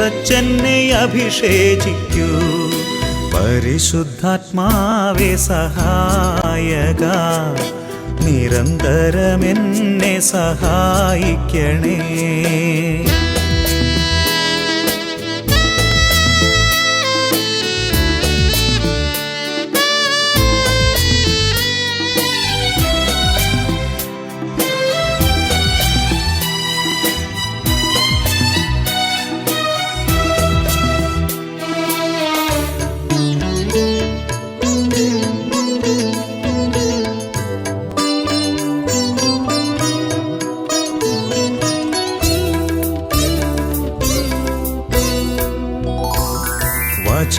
നിറച്ചെന്നെ അഭിഷേചിക്കൂ. പരിശുദ്ധാത്മാവേ സഹായക. നിരന്തരമെന്നെ സഹായിക്കണേ.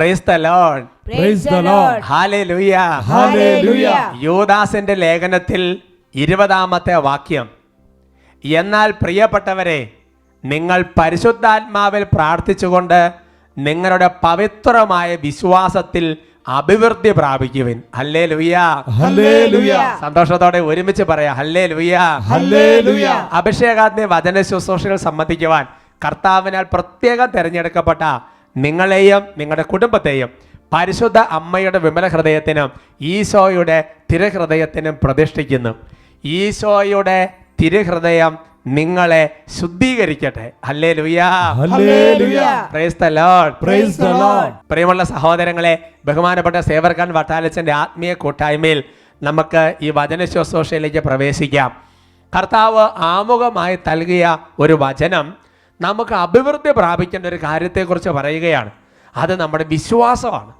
Praise the. Hallelujah Hallelujah. യോദാസിന്റെ ലേഖനത്തിൽ ഇരുപതാമത്തെ വാക്യം എന്നാൽ പ്രിയപ്പെട്ടവരെ നിങ്ങൾ പരിശുദ്ധാത്മാവിൽ പ്രാർത്ഥിച്ചുകൊണ്ട് നിങ്ങളുടെ പവിത്രമായ വിശ്വാസത്തിൽ അഭിവൃദ്ധി പ്രാപിക്കുവിൻ ഹല്ലേ Hallelujah. സന്തോഷത്തോടെ ഒരുമിച്ച് പറയാം ഹല്ലേ ലുയ്യ Hallelujah. അഭിഷേകാഗ്നി വചന ശുശ്രൂഷകൾ സംബന്ധിക്കുവാൻ കർത്താവിനാൽ പ്രത്യേകം തിരഞ്ഞെടുക്കപ്പെട്ട നിങ്ങളെയും നിങ്ങളുടെ കുടുംബത്തെയും പരിശുദ്ധ അമ്മയുടെ വിമല ഹൃദയത്തിനും ഈശോയുടെ തിരുഹൃദയത്തിനും പ്രതിഷ്ഠിക്കുന്നു. ഈശോയുടെ തിരുഹൃദയം നിങ്ങളെ ശുദ്ധീകരിക്കട്ടെ. ഹല്ലേ Lord. പ്രിയമുള്ള സഹോദരങ്ങളെ ബഹുമാനപ്പെട്ട സേവർഖാൻ വട്ടാലച്ചന്റെ ആത്മീയ കൂട്ടായ്മയിൽ നമുക്ക് ഈ വചന ശുശ്രൂഷയിലേക്ക് പ്രവേശിക്കാം. കർത്താവ് ആമുഖമായി നൽകിയ ഒരു വചനം നമുക്ക് അഭിവൃദ്ധി പ്രാപിക്കേണ്ട ഒരു കാര്യത്തെക്കുറിച്ച് പറയുകയാണ്. അത് നമ്മുടെ വിശ്വാസമാണ്.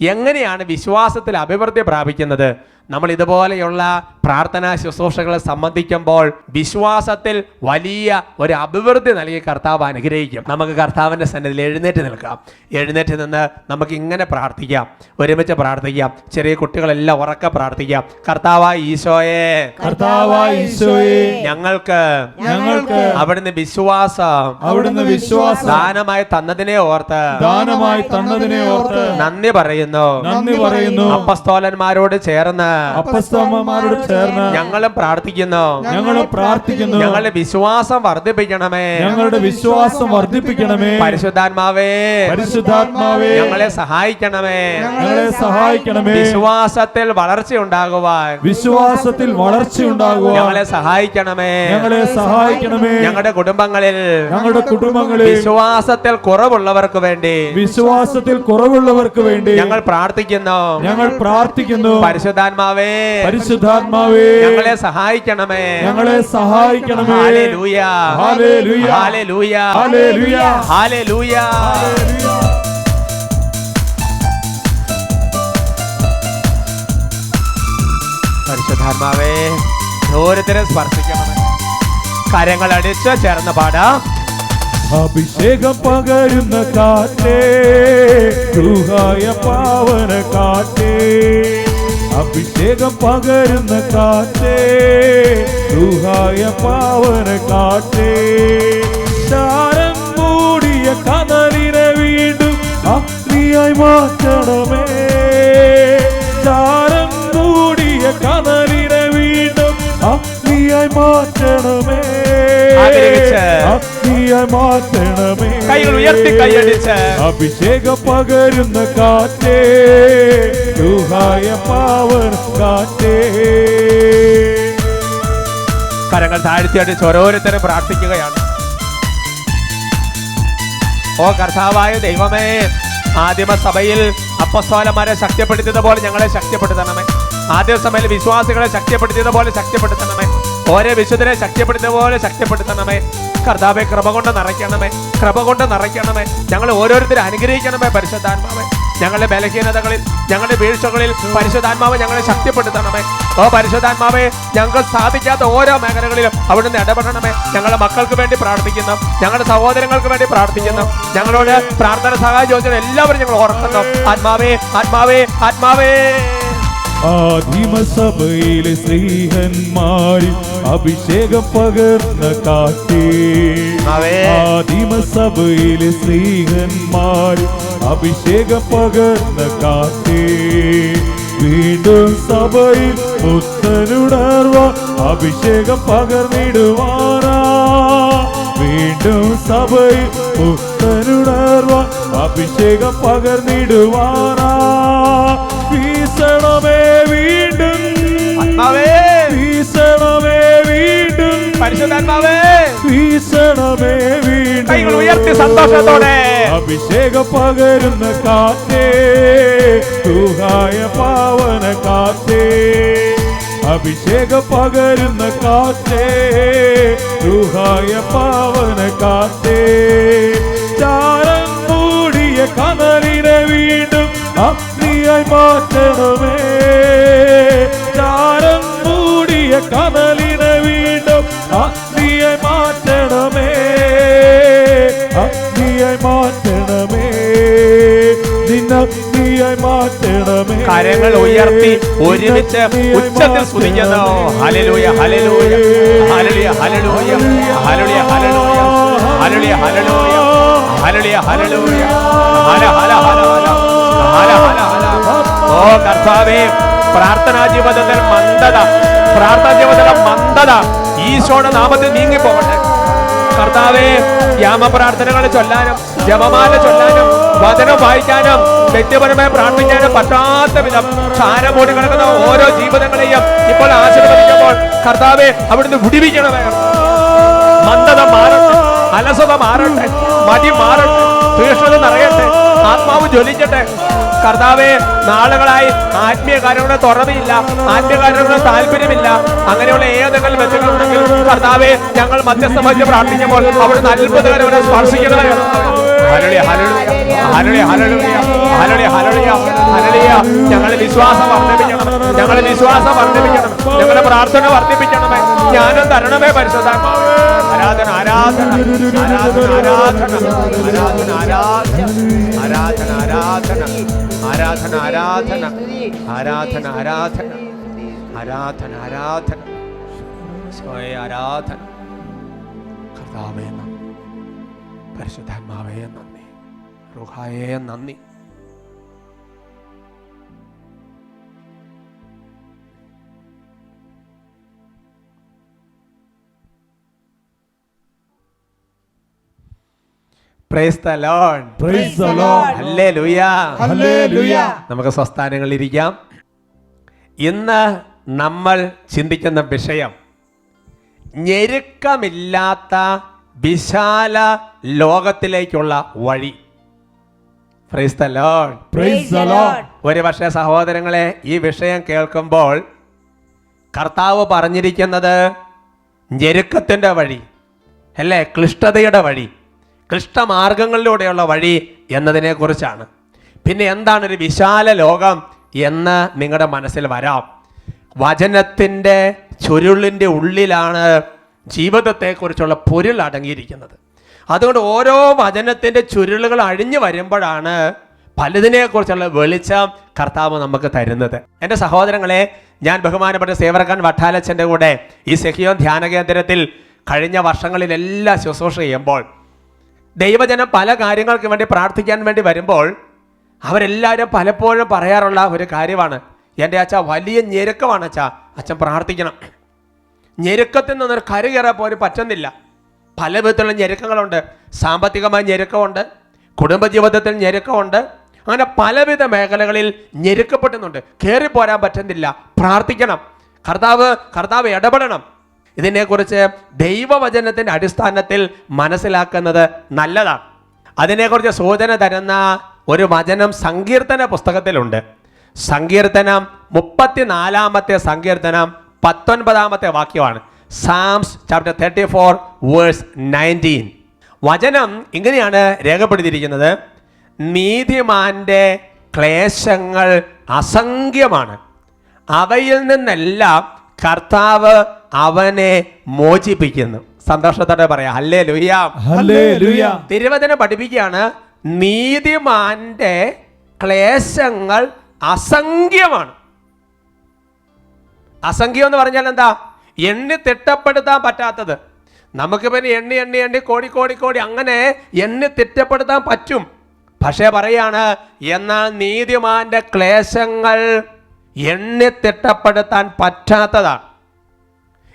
എങ്ങനെയാണ് വിശ്വാസത്തിൽ അഭിവൃദ്ധി പ്രാപിക്കുന്നത്? നമ്മൾ ഇതുപോലെയുള്ള പ്രാർത്ഥനാ ശുശ്രൂഷകളെ സംബന്ധിക്കുമ്പോൾ വിശ്വാസത്തിൽ വലിയ ഒരു അഭിവൃദ്ധി നൽകി കർത്താവ് അനുഗ്രഹിക്കും. നമുക്ക് കർത്താവിന്റെ സന്നിധിയിൽ എഴുന്നേറ്റ് നിൽക്കാം. എഴുന്നേറ്റ് നിന്ന് നമുക്ക് ഇങ്ങനെ പ്രാർത്ഥിക്കാം. ഒരുമിച്ച് പ്രാർത്ഥിക്കാം. ചെറിയ കുട്ടികളെല്ലാം ഉറക്കെ പ്രാർത്ഥിക്കാം. കർത്താവായ ഈശോയെ. കർത്താവായ ഈശോയെ. ഞങ്ങൾക്ക് ഞങ്ങൾക്ക് അവിടുന്ന് വിശ്വാസം അവിടുന്ന് വിശ്വാസം ദാനമായി തന്നതിനെ ഓർത്ത് ദാനമായി തന്നതിനെ ഓർത്ത് നന്ദി പറയുന്നു. നന്ദി പറയുന്നു. അപ്പസ്തോലന്മാരോട് ചേർന്ന് അപ്പസ്തോമന്മാരോട് ചേർന്ന് ഞങ്ങളും പ്രാർത്ഥിക്കുന്നു. ഞങ്ങൾ പ്രാർത്ഥിക്കുന്നു. ഞങ്ങളുടെ വിശ്വാസം വർദ്ധിപ്പിക്കണമേ. ഞങ്ങളുടെ വിശ്വാസം വർദ്ധിപ്പിക്കണമേ. പരിശുദ്ധാത്മാവേ. പരിശുദ്ധാത്മാവേ. ഞങ്ങളെ സഹായിക്കണമേ. ഞങ്ങളെ സഹായിക്കണമേ. വിശ്വാസത്തിൽ വളർച്ച ഉണ്ടാകുവാൻ. വിശ്വാസത്തിൽ വളർച്ച ഉണ്ടാകുവാൻ. ഞങ്ങളെ സഹായിക്കണമേ. ഞങ്ങളെ സഹായിക്കണമേ. ഞങ്ങളുടെ കുടുംബങ്ങളിൽ. ഞങ്ങളുടെ കുടുംബങ്ങളിൽ. വിശ്വാസത്തിൽ കുറവുള്ളവർക്ക് വേണ്ടി. വിശ്വാസത്തിൽ കുറവുള്ളവർക്ക് വേണ്ടി. ഞങ്ങൾ പ്രാർത്ഥിക്കുന്നു. ഞങ്ങൾ പ്രാർത്ഥിക്കുന്നു. പരിശുദ്ധാത്മാവേ. പരിശുദ്ധാത്മാവേ. ഞങ്ങളെ സഹായിക്കണമേ. ഞങ്ങളെ സഹായിക്കണമേ. Hallelujah hallelujah hallelujah hallelujah hallelujah പരിശുദ്ധാത്മാവേ ഓരോരുത്തരെ സ്പർശിക്കണമേ. കരങ്ങൾ അടിച്ച് ചേർന്ന് പാടാം. അഭിഷേകം പകരുന്ന കാറ്റേ ഗൃഹായ പാവന കാറ്റേ. അഭിഷേകം പകരുന്ന കാറ്റേ ദുഹായ പാവന കാറ്റേ. ചാരം മൂടിയ കനലിനെ വീണ്ടും അഗ്നിയായി മാറ്റണമേ. ചാരം മൂടിയ കനലിനെ വീണ്ടും അഗ്നിയായി മാറ്റണമേ. അഗ്നിയായി മാറ്റണമേ. കൈകൾ ഉയർത്തി കൈയടിച്ച്. അഭിഷേകം പകരുന്ന കാറ്റേ ഗുഹായ പാവൻ കാറ്റേ. കരങ്ങൾ താഴ്ത്തിയായിട്ട് ഓരോരുത്തരും പ്രാർത്ഥിക്കുകയാണ്. ഓ കർത്താവായ ദൈവമേ ആദിമ സഭയിൽ അപ്പസ്തോലന്മാരെ ശക്തിപ്പെടുത്തിയതുപോലെ ഞങ്ങളെ ശക്തിപ്പെടുത്തണമേ. ആദ്യ സഭയിൽ വിശ്വാസികളെ ശക്തിപ്പെടുത്തിയതുപോലെ ശക്തിപ്പെടുത്തണമേ. ഓരോ വിശുദ്ധരെ ശക്തിപ്പെടുത്തിയതുപോലെ ശക്തിപ്പെടുത്തണമേ. കർത്താവെ കൃപ കൊണ്ട് നിറയ്ക്കണമേ. കൃപ കൊണ്ട് നിറയ്ക്കണമേ. ഞങ്ങൾ ഓരോരുത്തരും അനുഗ്രഹിക്കണമേ പരിശുദ്ധാത്മാവെ. ഞങ്ങളുടെ ബലഹീനതകളിൽ ഞങ്ങളുടെ വീഴ്ചകളിൽ പരിശുദ്ധാത്മാവ് ഞങ്ങളെ ശക്തിപ്പെടുത്തണമേ. ഓ പരിശുദ്ധാത്മാവെ ഞങ്ങൾ സ്ഥാപിക്കാത്ത ഓരോ മേഖലകളിലും അവിടുന്ന് ഇടപെടണമേ. ഞങ്ങളുടെ മക്കൾക്ക് വേണ്ടി പ്രാർത്ഥിക്കുന്നു ഞങ്ങളുടെ സഹോദരങ്ങൾക്ക് വേണ്ടി പ്രാർത്ഥിക്കുന്നു ഞങ്ങളോട് പ്രാർത്ഥന സഹായം ചോദിച്ചാൽ എല്ലാവരും ഞങ്ങൾ ഓർക്കുന്നു. ആത്മാവേ ആത്മാവേ ആത്മാവേ. ആദിമസഭയിലെ സ്ത്രീഹന്മാരിൽ അഭിഷേകം പകർന്ന ആവേ. ആദിമസഭയിലെ സ്ത്രീഹന്മാർ അഭിഷേകം പകർന്ന കാത്തേ. വീണ്ടും സഭയിൽ പുത്തനുണർവ അഭിഷേകം പകർന്നിടുവാറാ വീണ്ടും സഭയിൽ പുത്തനുണർവ അഭിഷേകം പകർന്നിടുവാറാ വീസണമേ വീണ്ടും. വീസണമേ വീണ്ടും. പരിശുദ്ധാത്മാവേ. വീസണമേ വീണ്ടും കൈകൾ ഉയർത്തി സന്തോഷത്തോടെ. അഭിഷേകം പകരുന്ന കാത്തേ തുഹായ പാവന കാത്തേ അഭിഷേകം പകരുന്ന കാത്തേ തുഹായ പാവന കാത്തേ ചാരം മൂടിയ കനലിനെ വീണ്ടും അഗ്നിയായി മാറ്റണമേ. ചാരം മൂടിയ കനലിനെ കരങ്ങൾ ഉയർത്തി ഒരുമിച്ച് ഉച്ചത്തിൽ സ്തുതിക്കുന്നു. Hallelujah hallelujah hallelujah hallelujah hallelujah hallelujah hallelujah hallelujah hallelujah hallelujah Hala ഹല ഹല ഹല ഹല ഹല ഓ കർത്താവേ പ്രാർത്ഥനാ ജീവിതത്തിൽ മന്ദത പ്രാർത്ഥനാ ജീവിതത്തിലെ മന്ദത. ഈശോയുടെ നാമത്തിൽ നീങ്ങിപ്പോകട്ടെ. പോകട്ടെ യാമ പ്രാർത്ഥനകളെ ചൊല്ലാനും ജപമാല ചൊല്ലാനും വചനം വായിക്കാനും വ്യക്തിപരമായി പ്രാർത്ഥിക്കാനും പറ്റാത്ത വിധം ചാരമോടി മൂടി കിടക്കുന്ന ഓരോ ജീവിതങ്ങളെയും ഇപ്പോൾ ആശീർവദിക്കുമ്പോൾ കർത്താവെ അവിടുന്ന് വിടിവിക്കണമേ. മന്ദത മാറട്ടെ അലസത മാറട്ടെ മടി മാറട്ടെ തീഷ്ണത നിറയട്ടെ ആത്മാവ് ജ്വലിക്കട്ടെ. കർത്താവെ നാളുകളായി ആത്മീയ കാര്യങ്ങളുടെ തുറവില്ല ആത്മീയ കാര്യങ്ങളുടെ താല്പര്യമില്ല. അങ്ങനെയുള്ള ഏതെങ്കിലും വ്യക്തികളുണ്ടെങ്കിൽ കർത്താവെ ഞങ്ങൾ മധ്യസ്ഥ വഹിച്ച് പ്രാർത്ഥിക്കുമ്പോൾ അവിടെ അത്ഭുതകരവരെ സ്പർശിക്കണമേ. ഞങ്ങളെ വിശ്വാസം വർദ്ധിപ്പിക്കണം ഞങ്ങളെ വിശ്വാസം വർദ്ധിപ്പിക്കണം ഞങ്ങളുടെ പ്രാർത്ഥന വർദ്ധിപ്പിക്കണമേ. ജ്ഞാനം തരണമേ പരിശോധന ആരാധന ആരാധന ആരാധന ആരാധന ആരാധന ആരാധന ആരാധന ആരാധന. ആരാധന ആരാധന ആരാധന ആരാധന. ആരാധന ആരാധന. സ്വയ ആരാധന. കർത്താവേ നന്ദി. പരിശുദ്ധാത്മാവേ നന്ദി. റുഹായേ നന്ദി. നമുക്ക് സ്വസ്ഥാനങ്ങളിൽ ഇരിക്കാം. ഇന്ന് നമ്മൾ ചിന്തിക്കുന്ന വിഷയം ഞെരുക്കമില്ലാത്ത വിശാല ലോകത്തിലേക്കുള്ള വഴി. ഒരു പക്ഷേ സഹോദരങ്ങളെ ഈ വിഷയം കേൾക്കുമ്പോൾ കർത്താവ് പറഞ്ഞിരിക്കുന്നത് ഞെരുക്കത്തിന്റെ വഴി അല്ലേ? ക്ലിഷ്ടതയുടെ വഴി. ക്ലിഷ്ടമാർഗങ്ങളിലൂടെയുള്ള വഴി എന്നതിനെക്കുറിച്ചാണ്. പിന്നെ എന്താണ് ഒരു വിശാല ലോകം എന്ന് നിങ്ങളുടെ മനസ്സിൽ വരാം. വചനത്തിന്റെ ചുരുളിന്റെ ഉള്ളിലാണ് ജീവിതത്തെക്കുറിച്ചുള്ള പൊരുൾ അടങ്ങിയിരിക്കുന്നത്. അതുകൊണ്ട് ഓരോ വചനത്തിന്റെ ചുരുളുകൾ അഴിഞ്ഞു വരുമ്പോഴാണ് പലതിനെക്കുറിച്ചുള്ള വെളിച്ചം കർത്താവ് നമുക്ക് തരുന്നത്. എന്റെ സഹോദരങ്ങളെ ഞാൻ ബഹുമാനപ്പെട്ട സേവർഖാൻ വട്ടാലച്ചന്റെ കൂടെ ഈ സെഹിയോൻ ധ്യാന കേന്ദ്രത്തിൽ കഴിഞ്ഞ വർഷങ്ങളിലെല്ലാം ശുശ്രൂഷ ചെയ്യുമ്പോൾ ദൈവജനം പല കാര്യങ്ങൾക്ക് വേണ്ടി പ്രാർത്ഥിക്കാൻ വേണ്ടി വരുമ്പോൾ അവരെല്ലാവരും പലപ്പോഴും പറയാറുള്ള ഒരു കാര്യമാണ്. എന്റെ അച്ഛ വലിയ ഞെരുക്കമാണ് അച്ഛ. അച്ഛൻ പ്രാർത്ഥിക്കണം. ഞെരുക്കത്തിൽ നിന്നൊരു കരുകയറാൻ പോലും പറ്റുന്നില്ല. പല വിധത്തിലുള്ള ഞെരുക്കങ്ങളുണ്ട്. സാമ്പത്തികമായ ഞെരുക്കമുണ്ട്. കുടുംബജീവിതത്തിൽ ഞെരുക്കമുണ്ട്. അങ്ങനെ പലവിധ മേഖലകളിൽ ഞെരുക്കപ്പെടുന്നുണ്ട് പോരാൻ പറ്റുന്നില്ല. പ്രാർത്ഥിക്കണം. കർത്താവ് കർത്താവ് ഇടപെടണം. ഇതിനെക്കുറിച്ച് ദൈവവചനത്തിന്റെ അടിസ്ഥാനത്തിൽ മനസ്സിലാക്കുന്നത് നല്ലതാണ്. അതിനെക്കുറിച്ച് സൂചന തരുന്ന ഒരു വചനം സങ്കീർത്തന പുസ്തകത്തിലുണ്ട്. സങ്കീർത്തനം മുപ്പത്തിനാലാമത്തെ സങ്കീർത്തനം പത്തൊൻപതാമത്തെ വാക്യമാണ്. Psalms chapter thirty four verse nineteen വചനം ഇങ്ങനെയാണ് രേഖപ്പെടുത്തിയിരിക്കുന്നത്. നീതിമാന്റെ ക്ലേശങ്ങൾ അസംഖ്യമാണ്. അവയിൽ നിന്നെല്ലാം കർത്താവ് അവനെ മോചിപ്പിക്കുന്നു. സന്തോഷത്തോടെ പറയാം. ഹല്ലേ ലുയ്യ തിരുവചന തിരുവചനം പഠിപ്പിക്കുകയാണ് നീതിമാന്റെ ക്ലേശങ്ങൾ അസംഖ്യമാണ്. അസംഖ്യം എന്ന് പറഞ്ഞാൽ എന്താ? എണ്ണി തിട്ടപ്പെടുത്താൻ പറ്റാത്തത്. നമുക്ക് പിന്നെ എണ്ണി എണ്ണി എണ്ണി കോടി കോടി കോടി അങ്ങനെ എണ്ണി തിട്ടപ്പെടുത്താൻ പറ്റും. പക്ഷേ പറയാണ് എന്നാൽ നീതിമാന്റെ ക്ലേശങ്ങൾ എണ്ണി തിട്ടപ്പെടുത്താൻ പറ്റാത്തതാണ്.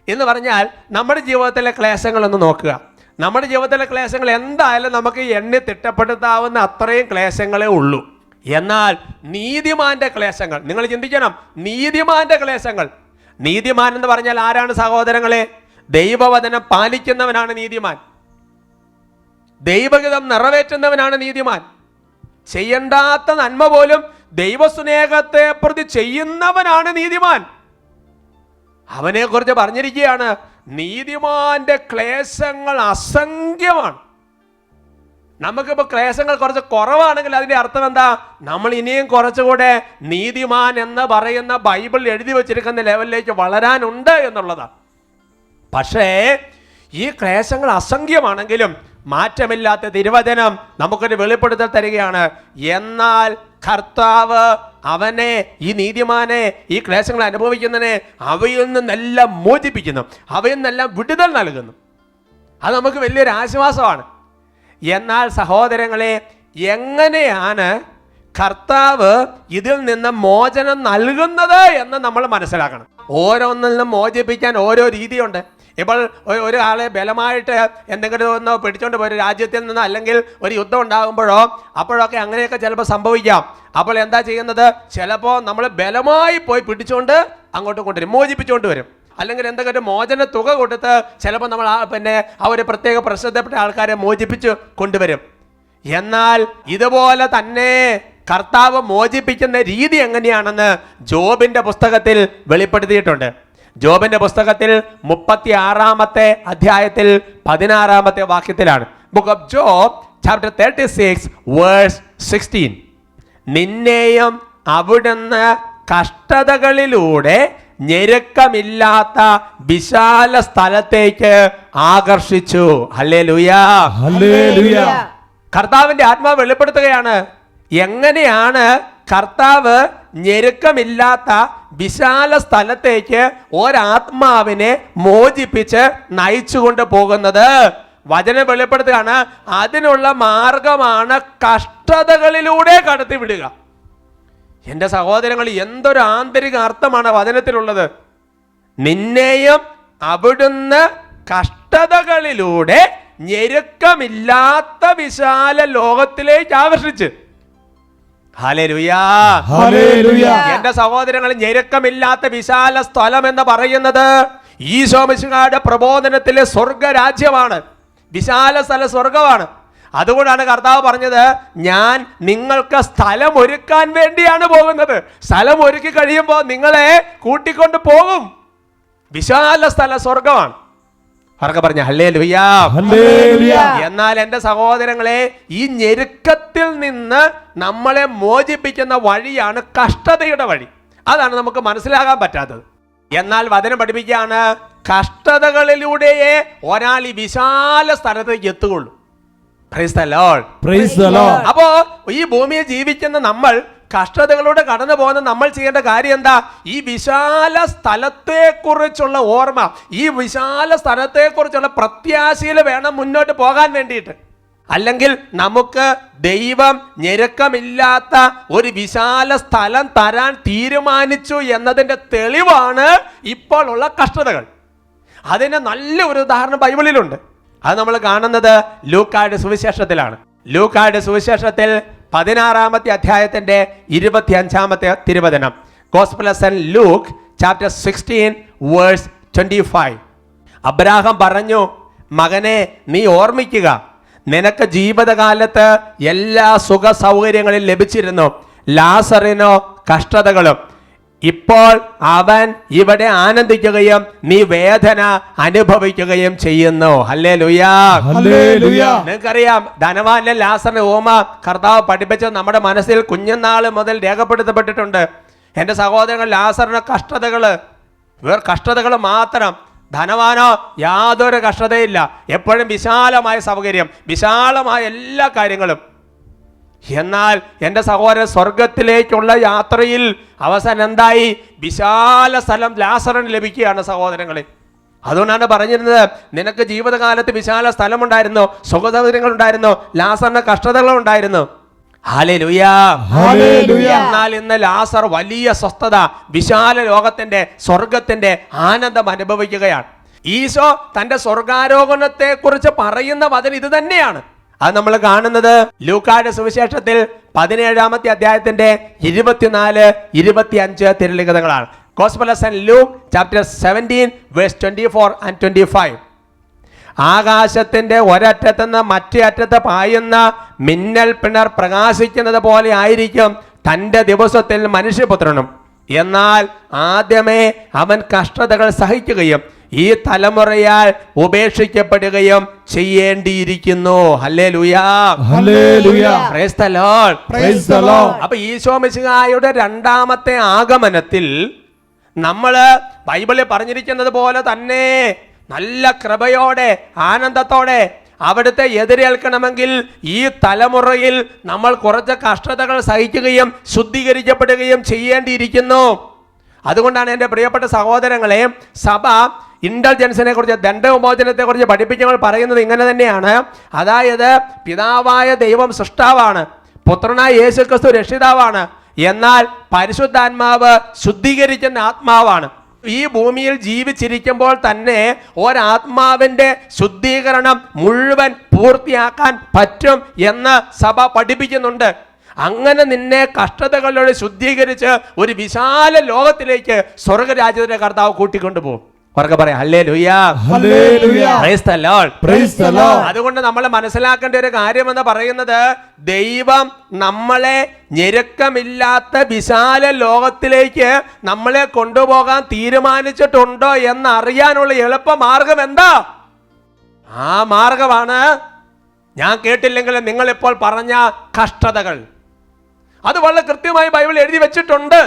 എന്ന് പറഞ്ഞാൽ നമ്മുടെ ജീവിതത്തിലെ ക്ലേശങ്ങളൊന്ന് നോക്കുക. നമ്മുടെ ജീവിതത്തിലെ ക്ലേശങ്ങൾ എന്തായാലും നമുക്ക് എണ്ണി തിട്ടപ്പെടുത്താവുന്ന അത്രയും ക്ലേശങ്ങളേ ഉള്ളൂ. എന്നാൽ നീതിമാന്റെ ക്ലേശങ്ങൾ നിങ്ങൾ ചിന്തിക്കണം നീതിമാന്റെ ക്ലേശങ്ങൾ. നീതിമാൻ എന്ന് പറഞ്ഞാൽ ആരാണ് സഹോദരങ്ങളെ? ദൈവവചനം പാലിക്കുന്നവനാണ് നീതിമാൻ. ദൈവഗതം നിറവേറ്റുന്നവനാണ് നീതിമാൻ. ചെയ്യണ്ടാത്ത നന്മ പോലും ദൈവസ്നേഹത്തെ പ്രതി ചെയ്യുന്നവനാണ് നീതിമാൻ. അവനെ കുറിച്ച് പറഞ്ഞിരിക്കുകയാണ് നീതിമാന്റെ ക്ലേശങ്ങൾ അസംഖ്യമാണ്. നമുക്കിപ്പോൾ ക്ലേശങ്ങൾ കുറച്ച് കുറവാണെങ്കിൽ അതിന്റെ അർത്ഥം എന്താ? നമ്മൾ ഇനിയും കുറച്ചുകൂടെ നീതിമാൻ എന്ന് പറയുന്ന ബൈബിൾ എഴുതി വച്ചിരിക്കുന്ന ലെവലിലേക്ക് വളരാനുണ്ട് എന്നുള്ളതാണ്. പക്ഷേ ഈ ക്ലേശങ്ങൾ അസംഖ്യമാണെങ്കിലും മാറ്റമില്ലാത്ത തിരുവചനം നമുക്കൊരു വെളിപ്പെടുത്തൽ തരികയാണ് എന്നാൽ കർത്താവ് അവനെ ഈ നീതിമാനെ ഈ ക്ലേശങ്ങൾ അനുഭവിക്കുന്നതിനെ അവയിൽ നിന്നെല്ലാം മോചിപ്പിക്കുന്നു. അവയിൽ നിന്നെല്ലാം വിടുതൽ നൽകുന്നു. അത് നമുക്ക് വലിയൊരു ആശ്വാസമാണ്. എന്നാൽ സഹോദരങ്ങളെ എങ്ങനെയാണ് കർത്താവ് ഇതിൽ നിന്ന് മോചനം നൽകുന്നത് എന്ന് നമ്മൾ മനസ്സിലാക്കണം. ഓരോന്നിൽ നിന്നും മോചിപ്പിക്കാൻ ഓരോ രീതിയുണ്ട്. ഇപ്പോൾ ഒരു ഒരാളെ ബലമായിട്ട് എന്തെങ്കിലും ഒന്ന് പിടിച്ചോണ്ട് പോയി രാജ്യത്തിൽ നിന്ന് അല്ലെങ്കിൽ ഒരു യുദ്ധം ഉണ്ടാകുമ്പോഴോ അപ്പോഴൊക്കെ അങ്ങനെയൊക്കെ ചിലപ്പോൾ സംഭവിക്കാം. അപ്പോൾ എന്താ ചെയ്യുന്നത്? ചിലപ്പോൾ നമ്മൾ ബലമായി പോയി പിടിച്ചുകൊണ്ട് അങ്ങോട്ട് കൊണ്ടുവരും മോചിപ്പിച്ചുകൊണ്ട് വരും. അല്ലെങ്കിൽ എന്തെങ്കിലും ഒരു മോചന തുക കൊടുത്ത് ചിലപ്പോൾ നമ്മൾ ആ പിന്നെ ആ ഒരു പ്രത്യേക പ്രശ്നത്തെപ്പെട്ട ആൾക്കാരെ മോചിപ്പിച്ച് കൊണ്ടുവരും. എന്നാൽ ഇതുപോലെ തന്നെ കർത്താവ് മോചിപ്പിക്കുന്ന രീതി എങ്ങനെയാണെന്ന് ജോബിന്റെ പുസ്തകത്തിൽ വെളിപ്പെടുത്തിയിട്ടുണ്ട്. ജോബിന്റെ പുസ്തകത്തിൽ മുപ്പത്തി ആറാമത്തെ അധ്യായത്തിൽ പതിനാറാമത്തെ വാക്യത്തിലാണ്. Book of Job chapter thirty six verse sixteen നിന്നെയും അവിടുന്ന് കഷ്ടതകളിലൂടെ ഞെരുക്കമില്ലാത്ത വിശാല സ്ഥലത്തേക്ക് ആകർഷിച്ചു. ഹലേ ഹല്ലേലൂയ കർത്താവിന്റെ ആത്മാവ് വെളിപ്പെടുത്തുകയാണ്. എങ്ങനെയാണ് കർത്താവ് ഞെരുക്കമില്ലാത്ത വിശാല സ്ഥലത്തേക്ക് ഒരാത്മാവിനെ മോചിപ്പിച്ച് നയിച്ചുകൊണ്ട് പോകുന്നത്. വചനം വെളിപ്പെടുത്തുകയാണ് അതിനുള്ള മാർഗമാണ് കഷ്ടതകളിലൂടെ കടത്തിവിടുക. എന്റെ സഹോദരങ്ങൾ എന്തൊരു ആന്തരിക അർത്ഥമാണ് വചനത്തിലുള്ളത്. നിന്നെയും അവിടുന്ന് കഷ്ടതകളിലൂടെ ഞെരുക്കമില്ലാത്ത വിശാല ലോകത്തിലേക്ക് ആകർഷിച്ച്. എന്റെ സഹോദരങ്ങൾ ഞെരുക്കമില്ലാത്ത വിശാല സ്ഥലം എന്ന് പറയുന്നത് ഈശോമിശുകാരുടെ പ്രബോധനത്തിലെ സ്വർഗരാജ്യമാണ്. വിശാല സ്ഥല സ്വർഗമാണ്. അതുകൊണ്ടാണ് കർത്താവ് പറഞ്ഞത് ഞാൻ നിങ്ങൾക്ക് സ്ഥലം ഒരുക്കാൻ വേണ്ടിയാണ് പോകുന്നത്. സ്ഥലം ഒരുക്കി കഴിയുമ്പോൾ നിങ്ങളെ കൂട്ടിക്കൊണ്ട് പോകും. വിശാല സ്ഥല സ്വർഗമാണ്. അവർക്ക് പറഞ്ഞ? ഹല്ലേ ലുയാ എന്നാൽ എന്റെ സഹോദരങ്ങളെ ഈ ഞെരുക്കത്തിൽ നിന്ന് നമ്മളെ മോചിപ്പിക്കുന്ന വഴിയാണ് കഷ്ടതയുടെ വഴി. അതാണ് നമുക്ക് മനസ്സിലാകാൻ പറ്റാത്തത്. എന്നാൽ വചനം പഠിപ്പിക്കുകയാണ് കഷ്ടതകളിലൂടെയേ ഒരാൾ ഈ വിശാല സ്ഥലത്തേക്ക് എത്തുകയുള്ളൂ. അപ്പോ ഈ ഭൂമിയിൽ ജീവിക്കുന്ന നമ്മൾ കഷ്ടതകളോട് കടന്നു പോകുന്ന നമ്മൾ ചെയ്യേണ്ട കാര്യം എന്താ? ഈ വിശാല സ്ഥലത്തെക്കുറിച്ചുള്ള ഓർമ്മ ഈ വിശാല സ്ഥലത്തെക്കുറിച്ചുള്ള പ്രത്യാശയിൽ വേണം മുന്നോട്ട് പോകാൻ വേണ്ടിയിട്ട്. അല്ലെങ്കിൽ നമുക്ക് ദൈവം ഞെരുക്കമില്ലാത്ത ഒരു വിശാല സ്ഥലം തരാൻ തീരുമാനിച്ചു എന്നതിന്റെ തെളിവാണ് ഇപ്പോൾ ഉള്ള കഷ്ടതകൾ. അതിന് നല്ല ഒരു ഉദാഹരണം ബൈബിളിലുണ്ട്. അത് നമ്മൾ കാണുന്നത് ലൂക്കായുടെ സുവിശേഷത്തിലാണ്. ലൂക്കായുടെ സുവിശേഷത്തിൽ പതിനാറാമത്തെ അധ്യായത്തിന്റെ ഇരുപത്തി അഞ്ചാമത്തെ തിരുവചനം. Gospels and Luke chapter sixteen verse twenty five Abraham പറഞ്ഞു മകനെ നീ ഓർമ്മിക്കുക നിനക്ക് ജീവിതകാലത്ത് എല്ലാ സുഖ സൗകര്യങ്ങളും ലഭിച്ചിരുന്നു. ലാസറിനോ കഷ്ടതകളും ഇപ്പോൾ അവൻ ഇവിടെ ആനന്ദിക്കുകയും നീ വേദന അനുഭവിക്കുകയും ചെയ്യുന്നു. അല്ലേ ലുയാ. നിങ്ങൾക്കറിയാം ധനവാന്റെ ലാസറിന്റെ ഓമ കർത്താവ് പഠിപ്പിച്ചത് നമ്മുടെ മനസ്സിൽ കുഞ്ഞുനാൾ മുതൽ രേഖപ്പെടുത്തപ്പെട്ടിട്ടുണ്ട്. എന്റെ സഹോദരങ്ങൾ ലാസറിന് കഷ്ടതകൾ വേർ കഷ്ടതകൾ മാത്രം. ധനവാനോ യാതൊരു കഷ്ടതയില്ല. എപ്പോഴും വിശാലമായ സൗകര്യം വിശാലമായ എല്ലാ കാര്യങ്ങളും. എന്നാൽ എന്റെ സഹോദരൻ സ്വർഗത്തിലേക്കുള്ള യാത്രയിൽ അവസാനം എന്തായി? വിശാല സ്ഥലം ലാസറിന് ലഭിക്കുകയാണ് സഹോദരങ്ങളെ. അതുകൊണ്ടാണ് പറഞ്ഞിരുന്നത് നിനക്ക് ജീവിതകാലത്ത് വിശാല സ്ഥലമുണ്ടായിരുന്നു സുഖസൗകര്യങ്ങൾ ഉണ്ടായിരുന്നു ലാസറിന് കഷ്ടതകൾ ഉണ്ടായിരുന്നു ഹാലേലുയാ. Hallelujah. എന്നാൽ ഇന്ന് ലാസർ വലിയ സ്വസ്ഥത വിശാല ലോകത്തിന്റെ സ്വർഗത്തിന്റെ ആനന്ദം അനുഭവിക്കുകയാണ്. ഈശോ തന്റെ സ്വർഗാരോഹണത്തെ കുറിച്ച് പറയുന്ന വചനം ഇത് തന്നെയാണ്. അത് നമ്മൾ കാണുന്നത് ലൂക്കായുടെ സുവിശേഷത്തിൽ പതിനേഴാമത്തെ അധ്യായത്തിന്റെ ഇരുപത്തിനാല് ഇരുപത്തി അഞ്ച് തിരലിഖിതങ്ങളാണ് gospels and Luke chapter seventeen verse twenty four and twenty five ആകാശത്തിന്റെ ഒരറ്റത്തുനിന്ന് മറ്റേ അറ്റത്ത് പായുന്ന മിന്നൽ പിണർ പ്രകാശിക്കുന്നത് പോലെ ആയിരിക്കും തന്റെ ദിവസത്തിൽ മനുഷ്യപുത്രനും. എന്നാൽ ആദ്യമേ അവൻ കഷ്ടതകൾ സഹിക്കുകയും ഈ തലമുറയാൽ ഉപേക്ഷിക്കപ്പെടുകയും ചെയ്യേണ്ടിയിരിക്കുന്നു. ഹല്ലേ ലുയാ. അപ്പൊ ഈശോമിശിഹായുടെ രണ്ടാമത്തെ ആഗമനത്തിൽ നമ്മൾ ബൈബിളിൽ പറഞ്ഞിരിക്കുന്നത് പോലെ തന്നെ നല്ല കൃപയോടെ ആനന്ദത്തോടെ അവിടുത്തെ എതിരേൽക്കണമെങ്കിൽ ഈ തലമുറയിൽ നമ്മൾ കുറച്ച് കഷ്ടതകൾ സഹിക്കുകയും ശുദ്ധീകരിക്കപ്പെടുകയും ചെയ്യേണ്ടിയിരിക്കുന്നു. അതുകൊണ്ടാണ് എന്റെ പ്രിയപ്പെട്ട സഹോദരങ്ങളെ സഭ ഇന്റലിജൻസിനെ കുറിച്ച് ദണ്ഡവിമോചനത്തെ കുറിച്ച് പഠിപ്പിക്കുമ്പോൾ പറയുന്നത് ഇങ്ങനെ തന്നെയാണ്. അതായത് പിതാവായ ദൈവം സൃഷ്ടാവാണ് പുത്രനായ യേശുക്രിസ്തു രക്ഷിതാവാണ് എന്നാൽ പരിശുദ്ധാത്മാവ് ശുദ്ധീകരിക്കുന്ന ആത്മാവാണ്. ഈ ഭൂമിയിൽ ജീവിച്ചിരിക്കുമ്പോൾ തന്നെ ഒരാത്മാവിന്റെ ശുദ്ധീകരണം മുഴുവൻ പൂർത്തിയാക്കാൻ പറ്റും എന്ന് സഭ പഠിപ്പിക്കുന്നുണ്ട്. അങ്ങനെ നിന്നെ കഷ്ടതകളിലൂടെ ശുദ്ധീകരിച്ച് ഒരു വിശാല ലോകത്തിലേക്ക് സ്വർഗരാജ്യത്തിന്റെ കർത്താവ് കൂട്ടിക്കൊണ്ടുപോകും. ഉറക്കെ പറയാം. ഹല്ലേ അതുകൊണ്ട് നമ്മൾ മനസ്സിലാക്കേണ്ട ഒരു കാര്യം എന്ന് പറയുന്നത് ദൈവം നമ്മളെ ഞെരുക്കമില്ലാത്ത വിശാല ലോകത്തിലേക്ക് നമ്മളെ കൊണ്ടുപോകാൻ തീരുമാനിച്ചിട്ടുണ്ടോ എന്ന് അറിയാനുള്ള എളുപ്പ മാർഗം എന്താ? ആ മാർഗമാണ് ഞാൻ കേട്ടില്ലെങ്കിൽ നിങ്ങൾ ഇപ്പോൾ പറഞ്ഞ കഷ്ടതകൾ. അത് വളരെ കൃത്യമായി ബൈബിൾ എഴുതി വെച്ചിട്ടുണ്ട്.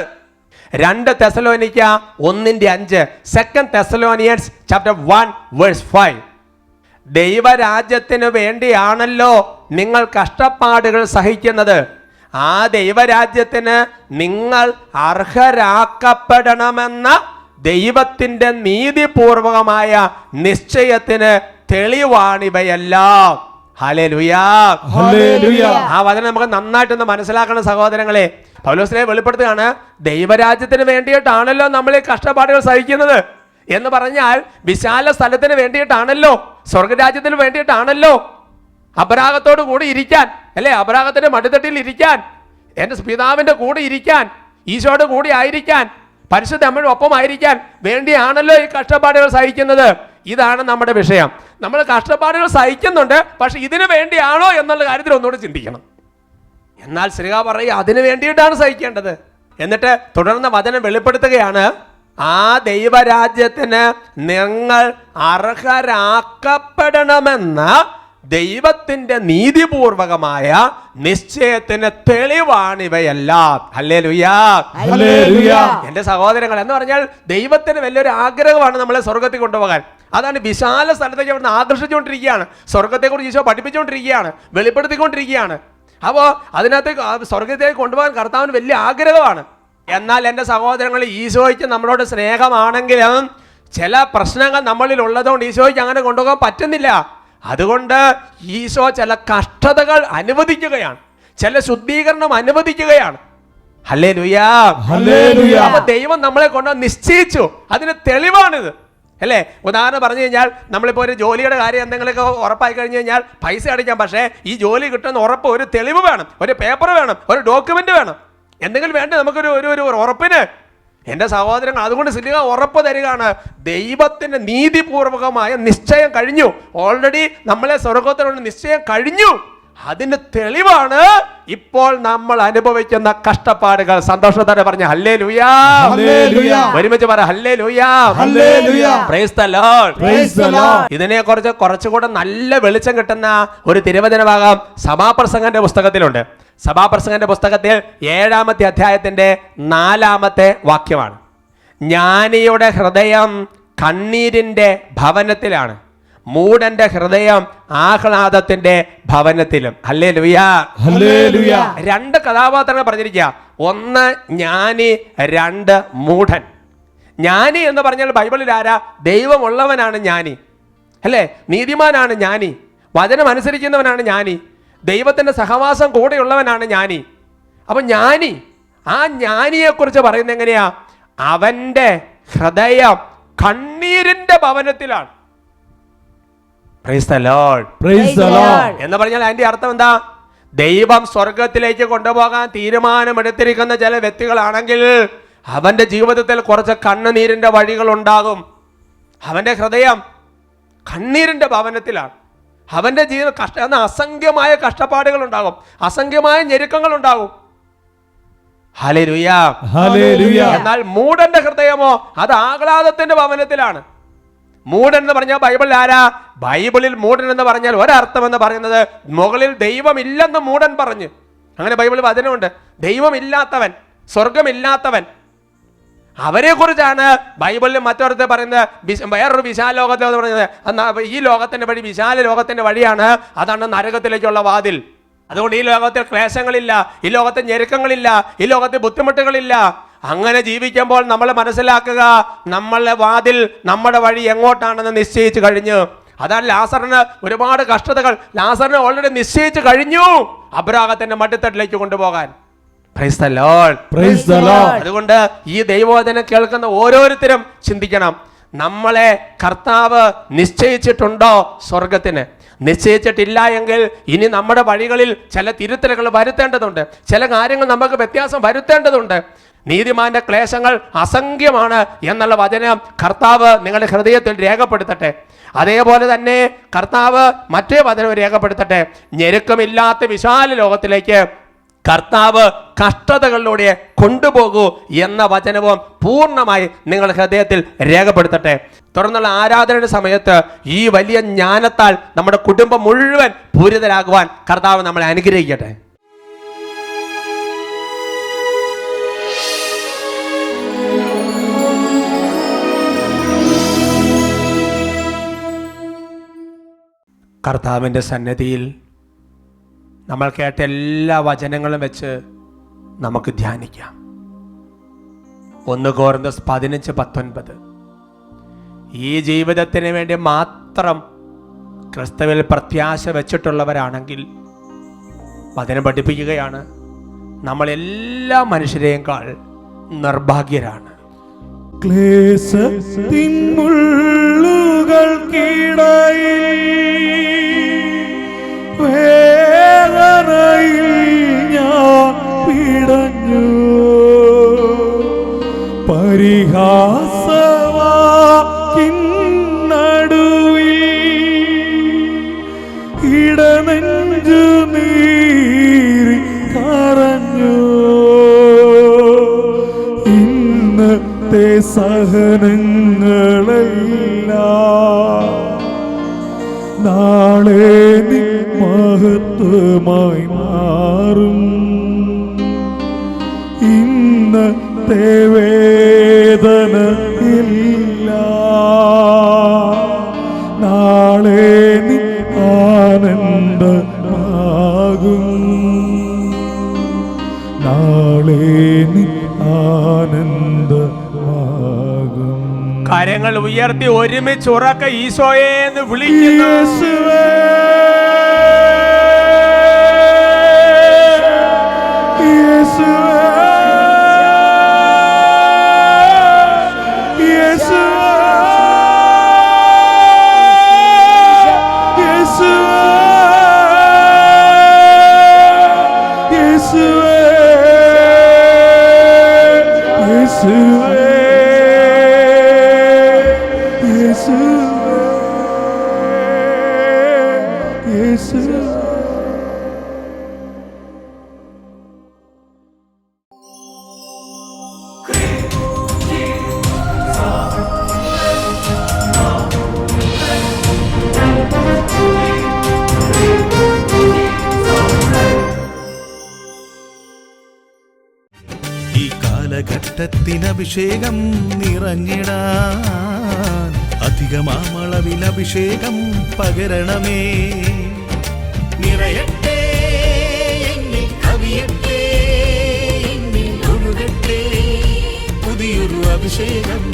രണ്ട് തെസലോനിക്ക ഒന്നിന്റെ അഞ്ച്. Second Thessalonians chapter one verse five ദൈവരാജ്യത്തിന് വേണ്ടിയാണല്ലോ നിങ്ങൾ കഷ്ടപ്പാടുകൾ സഹിക്കുന്നത്. ആ ദൈവരാജ്യത്തിന് നിങ്ങൾ അർഹരാക്കപ്പെടണമെന്ന ദൈവത്തിന്റെ നീതിപൂർവകമായ നിശ്ചയത്തിന് തെളിവാണിവയെല്ലാം. ആ വചനം നമുക്ക് നന്നായിട്ടൊന്ന് മനസ്സിലാക്കണം സഹോദരങ്ങളെ. പൗലോസിനെ വെളിപ്പെടുത്തുകയാണ് ദൈവരാജ്യത്തിന് വേണ്ടിയിട്ടാണല്ലോ നമ്മൾ ഈ കഷ്ടപ്പാടുകൾ സഹിക്കുന്നത് എന്ന് പറഞ്ഞാൽ വിശാല സ്ഥലത്തിന് വേണ്ടിയിട്ടാണല്ലോ സ്വർഗരാജ്യത്തിന് വേണ്ടിയിട്ടാണല്ലോ അപരാഗത്തോട് കൂടി ഇരിക്കാൻ അല്ലേ? അപരാഗത്തിന്റെ മടിത്തട്ടിൽ ഇരിക്കാൻ എന്റെ പിതാവിന്റെ കൂടെ ഇരിക്കാൻ ഈശോയുടെ കൂടെ ആയിരിക്കാൻ പരിശുദ്ധ അമ്മയുടെ ഒപ്പമായിരിക്കാൻ വേണ്ടിയാണല്ലോ ഈ കഷ്ടപ്പാടുകൾ സഹിക്കുന്നത്. ഇതാണ് നമ്മുടെ വിഷയം. നമ്മൾ കഷ്ടപ്പാടുകൾ സഹിക്കുന്നുണ്ട് പക്ഷെ ഇതിനു വേണ്ടിയാണോ എന്നുള്ള കാര്യത്തിൽ ഒന്നുകൂടി ചിന്തിക്കണം. എന്നാൽ ശ്രീക പറയുക അതിനു വേണ്ടിയിട്ടാണ് സഹിക്കേണ്ടത്. എന്നിട്ട് തുടർന്ന് വചനം വെളിപ്പെടുത്തുകയാണ് ആ ദൈവരാജ്യത്തിന് നിങ്ങൾ അർഹരാക്കപ്പെടണമെന്ന ദൈവത്തിന്റെ നീതിപൂർവകമായ നിശ്ചയത്തിന് തെളിവാണ് ഇവയെല്ലാം. അല്ലേ ലുയാ എന്റെ സഹോദരങ്ങൾ എന്ന് പറഞ്ഞാൽ ദൈവത്തിന് വലിയൊരു ആഗ്രഹമാണ് നമ്മളെ സ്വർഗത്തിൽ കൊണ്ടുപോകാൻ. അതാണ് വിശാല സ്ഥലത്തേക്ക് അവിടുന്ന് ആകർഷിച്ചുകൊണ്ടിരിക്കുകയാണ്. സ്വർഗത്തെക്കുറിച്ച് ഈശോ പഠിപ്പിച്ചുകൊണ്ടിരിക്കുകയാണ് വെളിപ്പെടുത്തിക്കൊണ്ടിരിക്കുകയാണ്. അപ്പോൾ അതിനകത്തേക്ക് ആ സ്വർഗത്തേക്ക് കൊണ്ടുപോകാൻ കർത്താവിന് വലിയ ആഗ്രഹമാണ്. എന്നാൽ എന്റെ സഹോദരങ്ങൾ ഈശോയ്ക്ക് നമ്മളോട് സ്നേഹമാണെങ്കിലും ചില പ്രശ്നങ്ങൾ നമ്മളിൽ ഉള്ളതുകൊണ്ട് ഈശോയ്ക്ക് അങ്ങനെ കൊണ്ടുപോകാൻ പറ്റുന്നില്ല. അതുകൊണ്ട് ഈശോ ചില കഷ്ടതകൾ അനുവദിക്കുകയാണ്. ചില ശുദ്ധീകരണം അനുവദിക്കുകയാണ്. ഹല്ലേ ലുയാ. അപ്പൊ ദൈവം നമ്മളെ കൊണ്ട് നിശ്ചയിച്ചു. അതിന് തെളിവാണിത്. അല്ലേ? ഉദാഹരണം പറഞ്ഞു കഴിഞ്ഞാൽ നമ്മളിപ്പോ ഒരു ജോലിയുടെ കാര്യം എന്തെങ്കിലുമൊക്കെ ഉറപ്പായി കഴിഞ്ഞു കഴിഞ്ഞാൽ പൈസ അടിക്കാം പക്ഷേ ഈ ജോലി കിട്ടുന്ന ഉറപ്പ് ഒരു തെളിവ് വേണം. ഒരു പേപ്പർ വേണം. ഒരു ഡോക്യുമെന്റ് വേണം. എന്തെങ്കിലും വേണ്ടേ നമുക്കൊരു ഒരു ഒരു ഉറപ്പിന്? എന്റെ സഹോദരങ്ങൾ അതുകൊണ്ട് സിലിക ഉറപ്പ് തരികയാണ്. ദൈവത്തിന്റെ നീതിപൂർവകമായ നിശ്ചയം കഴിഞ്ഞു. ഓൾറെഡി നമ്മളെ സ്വർഗത്തിനുള്ള നിശ്ചയം കഴിഞ്ഞു. അതിന്റെ തെളിവാണ് ഇപ്പോൾ നമ്മൾ അനുഭവിക്കുന്ന കഷ്ടപ്പാടുകൾ സന്തോഷത്തോടെ പറഞ്ഞ ഹല്ലേ ലുയാ ഹല്ലേലൂയ. ഒരുമിച്ച് പറ ഹല്ലേ ലുയാ. ഇതിനെ കുറിച്ച് കുറച്ചുകൂടെ നല്ല വെളിച്ചം കിട്ടുന്ന ഒരു തിരുവചന ഭാഗം സഭാപ്രസംഗന്റെ പുസ്തകത്തിലുണ്ട്. സഭാപ്രസംഗന്റെ പുസ്തകത്തിൽ ഏഴാമത്തെ അധ്യായത്തിന്റെ നാലാമത്തെ വാക്യമാണ്. ജ്ഞാനിയുടെ ഹൃദയം കണ്ണീരിന്റെ ഭവനത്തിലാണ്. മൂടന്റെ ഹൃദയം ആഹ്ലാദത്തിന്റെ ഭവനത്തിലും. അല്ലേ ലുയാ. രണ്ട് കഥാപാത്രങ്ങൾ പറഞ്ഞിരിക്കുക ഒന്ന് ജ്ഞാനി രണ്ട് മൂഢൻ. ജ്ഞാനി എന്ന് പറഞ്ഞാൽ ബൈബിളിൽ ആരാ? ദൈവമുള്ളവനാണ് ജ്ഞാനി അല്ലേ? നീതിമാനാണ് ജ്ഞാനി വചനം അനുസരിക്കുന്നവനാണ് ജ്ഞാനി ദൈവത്തിന്റെ സഹവാസം കൂടെയുള്ളവനാണ് ജ്ഞാനി അപ്പൊ ജ്ഞാനി ആ ജ്ഞാനിയെക്കുറിച്ച് പറയുന്നത് എങ്ങനെയാ? അവന്റെ ഹൃദയം കണ്ണീരിന്റെ ഭവനത്തിലാണ്. Praise the Lord praise the Lord എന്ന് പറഞ്ഞാൽ അതിന്റെ അർത്ഥം എന്താ? ദൈവം സ്വർഗത്തിലേക്ക് കൊണ്ടുപോകാൻ തീരുമാനമെടുത്തിരിക്കുന്ന ചില വ്യക്തികളാണെങ്കിൽ അവന്റെ ജീവിതത്തിൽ കുറച്ച് കണ്ണുനീരിന്റെ വഴികൾ ഉണ്ടാകും. അവന്റെ ഹൃദയം കണ്ണീരിന്റെ ഭവനത്തിലാണ്. അവന്റെ ജീവിത കഷ്ട എന്ന അസംഖ്യമായ കഷ്ടപ്പാടുകൾ ഉണ്ടാകും. അസംഖ്യമായ ഞെരുക്കങ്ങൾ ഉണ്ടാകും. എന്നാൽ മൂടന്റെ ഹൃദയമോ അത് ആഹ്ലാദത്തിന്റെ ഭവനത്തിലാണ്. മൂടൻ എന്ന് പറഞ്ഞാൽ ബൈബിളിൽ ആരാ? ബൈബിളിൽ മൂടൻ എന്ന് പറഞ്ഞാൽ ഒരർത്ഥം എന്ന് പറയുന്നത് മുകളിൽ ദൈവമില്ലെന്ന് മൂടൻ പറഞ്ഞു. അങ്ങനെ ബൈബിളിൽ വചനമുണ്ട്. ദൈവമില്ലാത്തവൻ സ്വർഗമില്ലാത്തവൻ അവരെ കുറിച്ചാണ് ബൈബിളിൽ മറ്റൊരുത്തെ പറയുന്നത്. വേറൊരു വിശാല ലോകത്തിൽ പറയുന്നത്. ഈ ലോകത്തിന്റെ വഴി വിശാല ലോകത്തിന്റെ വഴിയാണ് അതാണ് നരകത്തിലേക്കുള്ള വാതിൽ. അതുകൊണ്ട് ഈ ലോകത്തിൽ ക്ലേശങ്ങളില്ല ഈ ലോകത്തെ ഞെരുക്കങ്ങളില്ല ഈ ലോകത്തെ ബുദ്ധിമുട്ടുകളില്ല. അങ്ങനെ ജീവിക്കുമ്പോൾ നമ്മൾ മനസ്സിലാക്കുക നമ്മളുടെ വാതിൽ നമ്മുടെ വഴി എങ്ങോട്ടാണെന്ന് നിശ്ചയിച്ചു കഴിഞ്ഞു. അതാണ് ലാസറിന് ഒരുപാട് കഷ്ടതകൾ. ലാസറിന് ഓൾറെഡി നിശ്ചയിച്ചു കഴിഞ്ഞു. അബ്രാഹത്തിന്റെ മട്ടിത്തട്ടിലേക്ക് കൊണ്ടുപോകാൻ. അതുകൊണ്ട് ഈ ദൈവവചനം കേൾക്കുന്ന ഓരോരുത്തരും ചിന്തിക്കണം. നമ്മളെ കർത്താവ് നിശ്ചയിച്ചിട്ടുണ്ടോ സ്വർഗത്തിന് നിശ്ചയിച്ചിട്ടില്ല എങ്കിൽ ഇനി നമ്മുടെ വഴികളിൽ ചില തിരുത്തലുകൾ വരുത്തേണ്ടതുണ്ട്. ചില കാര്യങ്ങൾ നമുക്ക് വ്യത്യാസം വരുത്തേണ്ടതുണ്ട്. നീതിമാന്റെ ക്ലേശങ്ങൾ അസംഖ്യമാണ് എന്നുള്ള വചനം കർത്താവ് നിങ്ങളുടെ ഹൃദയത്തിൽ രേഖപ്പെടുത്തട്ടെ. അതേപോലെ തന്നെ കർത്താവ് മറ്റേ വചനം രേഖപ്പെടുത്തട്ടെ. ഞെരുക്കമില്ലാത്ത വിശാല ലോകത്തിലേക്ക് കർത്താവ് കഷ്ടതകളിലൂടെ കൊണ്ടുപോകൂ എന്ന വചനവും പൂർണമായി നിങ്ങൾ ഹൃദയത്തിൽ രേഖപ്പെടുത്തട്ടെ. തുടർന്നുള്ള ആരാധനയുടെ സമയത്ത് ഈ വലിയ ജ്ഞാനത്താൽ നമ്മുടെ കുടുംബം മുഴുവൻ പൂരിതരാകുവാൻ കർത്താവ് നമ്മളെ അനുഗ്രഹിക്കട്ടെ. കർത്താവിന്റെ സന്നദ്ധിയിൽ നമ്മൾ കേട്ട എല്ലാ വചനങ്ങളും വെച്ച് നമുക്ക് ധ്യാനിക്കാം. ഒന്ന് കോർന്നസ് പതിനഞ്ച് പത്തൊൻപത്. ഈ ജീവിതത്തിന് വേണ്ടി മാത്രം ക്രിസ്തുവിൽ പ്രത്യാശ വെച്ചിട്ടുള്ളവരാണെങ്കിൽ വചനം പഠിപ്പിക്കുകയാണ്. നമ്മൾ എല്ലാ മനുഷ്യരെയേക്കാൾ നിർഭാഗ്യരാണ്. ക്ലേശത്തിൻ മുള്ളുകൾക്കിടയിൽ സഹനങ്ങളെല്ലാം നാളെ നീ മഹത്വമായി മാറും. ഇന്നത്തെ വേദന ഉയർത്തി ഒരുമിച്ച് ഉറക്ക ഈശോയെ എന്ന് വിളിക്കുന്നു. യേശുവേ. കാലഘട്ടത്തിന് അഭിഷേകം നിറഞ്ഞിടാൻ. അധികമാമളവിൽ അഭിഷേകം പകരണമേ. നിറയട്ടെ എന്നിൽ കവിയട്ടെ എന്നിൽ ഒഴുകട്ടെ പുതിയൊരു അഭിഷേകം.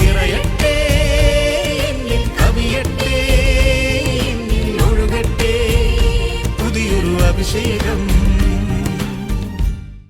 നിറയട്ടെ എന്നിൽ കവിയട്ടെ എന്നിൽ ഒഴുകട്ടെ പുതിയൊരു അഭിഷേകം.